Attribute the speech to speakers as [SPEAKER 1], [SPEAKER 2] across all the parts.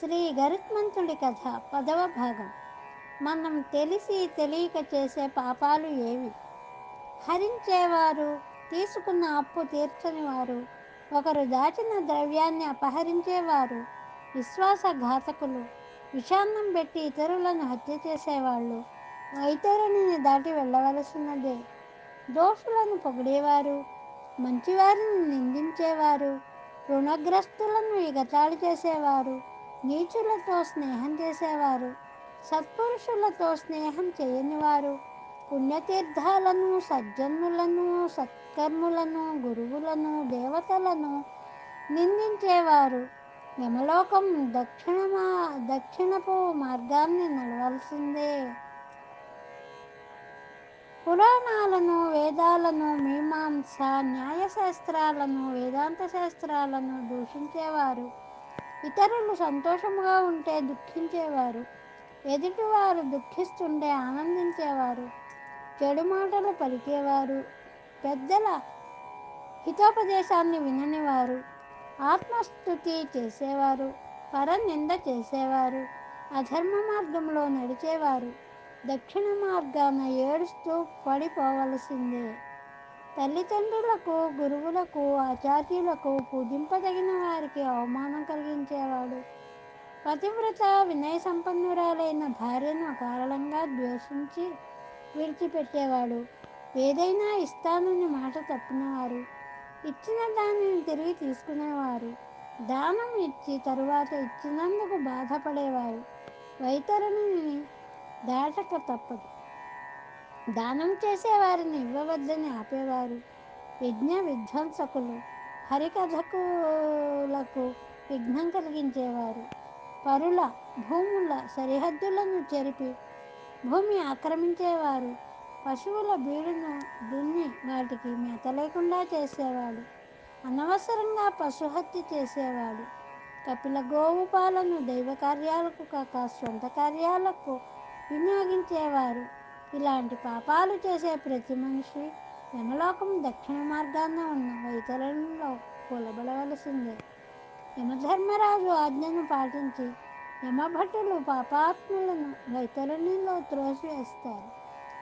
[SPEAKER 1] శ్రీ గరుత్మంతుడి కథ పదవ భాగం. మనం తెలిసి తెలియక చేసే పాపాలు ఏవి? హరించేవారు తీసుకున్న అప్పు తీర్చని వారు ఒకరు దాచిన ద్రవ్యాన్ని అపహరించేవారు విశ్వాసఘాతకులు విషాన్నం పెట్టి ఇతరులను హత్య చేసేవాళ్ళు వైతరుణిని దాటి వెళ్ళవలసినదే. దోషులను పొగిడేవారు మంచివారిని నిందించేవారు రుణగ్రస్తులను ఎగతాళి చేసేవారు నీచులతో స్నేహం చేసేవారు. సత్పురుషులతో స్నేహం చేయనివారు. పుణ్యతీర్థాలను సజ్జనులను సత్కర్ములను గురువులను దేవతలను నిందించేవారు. యమలోకం దక్షిణమా దక్షిణపు మార్గాన్ని నడవలసిందే. పురాణాలను వేదాలను మీమాంస న్యాయశాస్త్రాలను వేదాంత శాస్త్రాలను దూషించేవారు. ఇతరులు సంతోషముగా ఉంటే దుఃఖించేవారు. ఎదుటివారు దుఃఖిస్తుంటే ఆనందించేవారు. చెడు మాటలు పలికేవారు. పెద్దల హితోపదేశాన్ని విననివారు. ఆత్మస్థుతి చేసేవారు. పరనింద చేసేవారు. అధర్మ మార్గంలో నడిచేవారు. దక్షిణ మార్గాన ఏడుస్తూ పడిపోవలసిందే. తల్లిదండ్రులకు గురువులకు ఆచార్యులకు పూజింపదగిన వారికి అవమానం కలిగించేవాడు. పతివ్రత వినయ సంపన్నురాలైన భార్యను అకారణంగా ద్వేషించి విడిచిపెట్టేవాడు. ఏదైనా ఇస్తానని మాట తప్పినవారు ఇచ్చిన దానిని తిరిగి తీసుకునేవారు. దానం ఇచ్చి తరువాత ఇచ్చినందుకు బాధపడేవారు. వైతరుని దాటక తప్పదు. దానం చేసేవారిని ఇవ్వవద్దని ఆపేవారు. యజ్ఞ విధ్వంసకులు హరికథకులకు విఘ్నం కలిగించేవారు. పరుల భూముల సరిహద్దులను చెరిపి భూమి ఆక్రమించేవారు. పశువుల బీడును దున్ని వాటికి మేత లేకుండా చేసేవాడు. అనవసరంగా పశుహత్య చేసేవాడు. కపిల గోవు పాలను దైవ కార్యాలకు కాక సొంత కార్యాలకు వినియోగించేవారు. ఇలాంటి పాపాలు చేసే ప్రతి మనిషి యమలోకం దక్షిణ మార్గాన ఉన్న వైతరణిలో కొలబడవలసిందే. యమధర్మరాజు ఆజ్ఞను పాటించి యమభటులు పాపాత్ములను వైతరణిలో త్రోసివేస్తారు.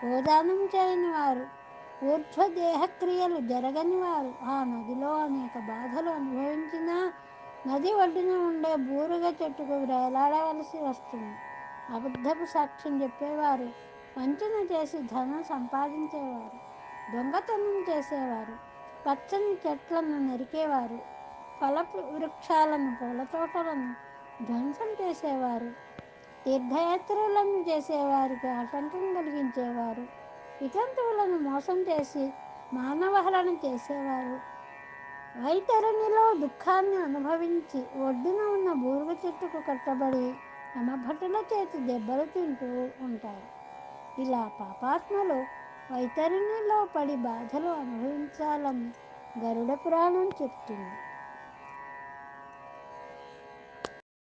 [SPEAKER 1] గోదానం చేయని వారు ఊర్ధ్వ దేహక్రియలు జరగని వారు ఆ నదిలో అనేక బాధలు అనుభవించినా నది ఒడ్డున ఉండే బూరుగ చెట్టుకు వేలాడవలసి వస్తుంది. అబద్ధపు సాక్ష్యం చెప్పేవారు వంచన చేసి ధనం సంపాదించేవారు దొంగతనం చేసేవారు పచ్చని చెట్లను నరికేవారు ఫల వృక్షాలను పూల తోటలను ధ్వంసం చేసేవారు తీర్థయాత్రలను చేసేవారికి ఆటంకం కలిగించేవారు వితంతువులను మోసం చేసి మానవహరణ చేసేవారు. వైతరణిలో దుఃఖాన్ని అనుభవించి ఒడ్డున ఉన్న బూరుగ చెట్టుకు కట్టబడి యమభటుల చేతి దెబ్బలు తింటూ ఉంటారు. ఇలా పాపాత్మలు వైతరిణిలో పడి బాధలు అనుభవించాలని గరుడ పురాణం చెప్తుంది.